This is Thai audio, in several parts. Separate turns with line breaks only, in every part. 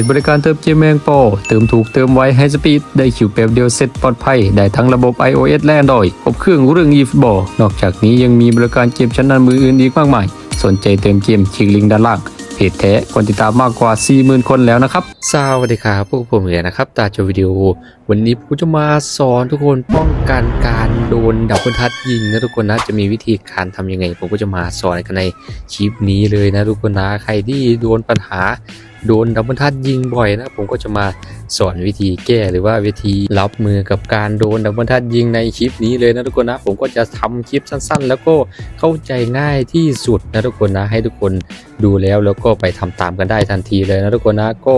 จบริการเติมเกมแมงปอเติมถูกเติมไวให้สปีดได้คิวแป๊บเดียวเสร็จปลอดภัย ได้ทั้งระบบ iOS และ Android ครบเครื่องเรื่อง eFootball นอกจากนี้ยังมีบริการเกมชั้นนำมืออื่นอีกมากมาย สนใจเติมเกมคลิกลิงก์ด้านล่างเพจแท้คนติดตามมากกว่า 40,000 คนแล้วนะครับ สวัสดีครับพวกผมเลือนะครับ ตาจวิดีโอ วันนี้ผมจะมาสอนทุกคนป้องกันการโดนดับเบิลทัชยิงนะทุกคนนะ จะมีวิธีการทำยังไง ผมก็จะมาสอนกันในคลิปนี้เลยนะทุกคนนะ ใครที่โดนปัญหา โดนดับเบิลทัดยิงบ่อยนะผมก็จะมาสอนวิธีแก้หรือว่าวิธีรับมือกับการโดนดับเบิลทัดยิงในคลิปนี้เลยนะทุกคนนะผมก็จะทำคลิปสั้นๆ แล้วก็เข้าใจง่ายที่สุดนะทุกคนนะให้ทุกคนดูแล้วแล้วก็ไปทำตามกันได้ทันทีเลยนะทุกคนนะก็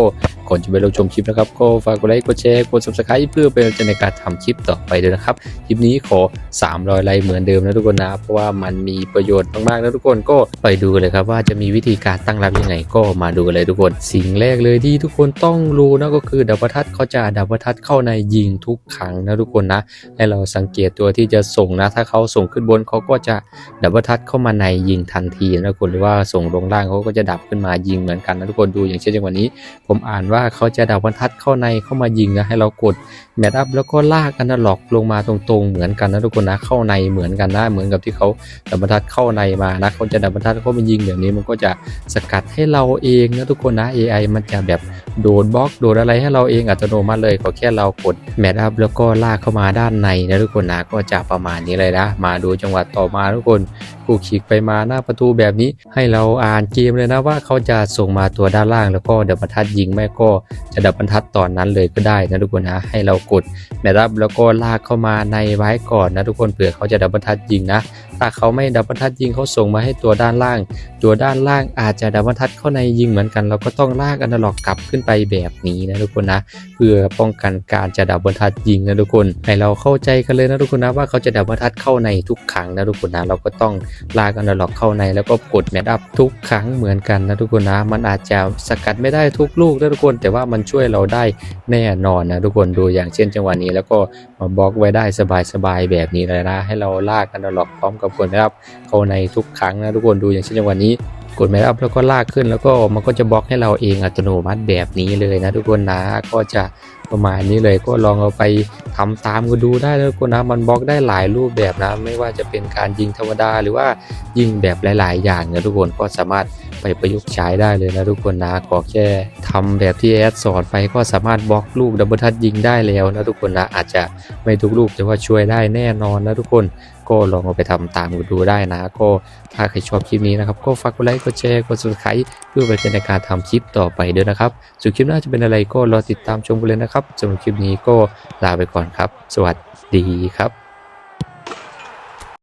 ก่อนจะไปรับชมคลิปนะครับ ก็ฝากกดไลค์กดแชร์กด subscribe เพื่อเป็นกำลังใจในการทำคลิปต่อไปด้วยนะครับ คลิปนี้ขอ 300 ไลค์เหมือนเดิมนะทุกคนนะ เพราะว่ามันมีประโยชน์มากๆนะทุกคนก็ไปดูกันเลยครับว่าจะมีวิธีการตั้งรับยังไงก็มาดูกันเลยทุกคน สิ่งแรกเลยที่ทุกคนต้องรู้นะก็คือดับเบิลทัชเขาจะดับเบิลทัชเข้าในยิงทุกครั้งนะทุกคนนะให้เราสังเกตตัวที่จะส่งนะ ถ้าเขาส่งขึ้นบนเขาก็จะดับเบิลทัชเข้ามาในยิงทันทีนะทุกคนหรือว่าส่งลงล่างเขาก็จะดับขึ้นมายิงเหมือนกันนะทุกคนดูอย่างเช่นจังหวะนี้ ผมอ่านว่า่าเขาจะดับบรรทัดเข้าในเข้ามายิงนะให้เรากดแมทอัพแล้วก็ลากอันนั้นหลอกลงมาตรงๆเหมือนกันนะทุกคนนะเข้าในเหมือนกันนะเหมือนกับที่เขาดับบรรทัดเข้าในมานะเขาจะดับบรรทัดเข้ามายิงแบบนี้มันก็จะสกัดให้เราเองนะทุกคนนะ AI มันจะแบบโดนบล็อกโดนอะไรให้เราเองอัตโนมัติเลยขอแค่เรากดแมทอัพแล้วก็ลากเข้ามาด้านในนะทุกคนนะก็จะประมาณนี้เลยนะ มาดูจังหวะต่อมาทุกคน กูขีกไปมาหน้าประตูแบบนี้ ให้เราอ่านเกมเลยนะว่าเขาจะส่งมาตัวด้านล่าง แล้วก็ดับบรรทัดยิงแม่ก็จะดับบรรทัดตอนนั้นเลยก็ได้นะทุกคนนะให้เรากดแมรับแล้วก็ลากเข้ามาในไว้ก่อนนะทุกคนเผื่อเขาจะดับบรรทัดยิงนะถ้าเขาไม่ดับบรรทัดยิงเขาส่งมาให้ตัวด้านล่าง ตัวด้านล่างอาจจะดับบรรทัดเข้าในยิงเหมือนกัน เราก็ต้องลากอนาล็อกกลับขึ้นไปแบบนี้นะทุกคนนะ เพื่อป้องกันการจะดับบรรทัดยิงนะทุกคน ให้เราเข้าใจกันเลยนะทุกคนนะว่าเขาจะดับบรรทัดเข้าในทุกครั้งนะทุกคนนะเราก็ต้องลากอนาล็อกเข้าในแล้วก็กดแมทอัพทุกครั้งเหมือนกันนะทุกคนนะมันอาจจะสกัดไม่ได้ทุกลูกนะทุกคน แต่ว่ามันช่วยเราได้แน่นอนนะทุกคนดูอย่างเช่นจังหวะนี้แล้วก็มาบล็อกไว้ได้สบายๆแบบนี้เลยนะ ให้เราลากอนาล็อกพร้อมกับกดแมทอัพเข้าในทุกครั้งนะทุกคนดูอย่างเช่นจังหวะนี้ กดแมทอัพแล้วก็ลากขึ้นแล้วก็มันก็จะบล็อกให้เราเองอัตโนมัติแบบนี้เลยนะทุกคนนะก็จะประมาณนี้เลยก็ลองเอาไปทำตามกันดูได้นะทุกคนนะมันบล็อกได้หลายรูปแบบนะ ไม่ว่าจะเป็นการยิงธรรมดาหรือว่ายิงแบบหลาย ๆ อย่างนะทุกคนก็สามารถไปประยุกต์ใช้ได้เลยนะทุกคนนะขอแค่ทำแบบที่แอดสอนไปก็สามารถบล็อกลูกดับเบิลทัชยิงได้แล้วนะทุกคนนะอาจจะไม่ทุกลูกแต่ว่าช่วยได้แน่นอนนะทุกคน ก็ลองเอาไปทำตามกันดูได้นะ ก็ถ้าใครชอบคลิปนี้นะครับ ก็ฝากกดไลค์กดแชร์กด subscribe เพื่อเป็นในการทำคลิปต่อไปด้วยนะครับส่วนคลิปหน้าจะเป็นอะไรก็รอติดตามชมกันเลยนะครับสำหรับคลิปนี้ก็ลาไปก่อนครับ สวัสดีครับ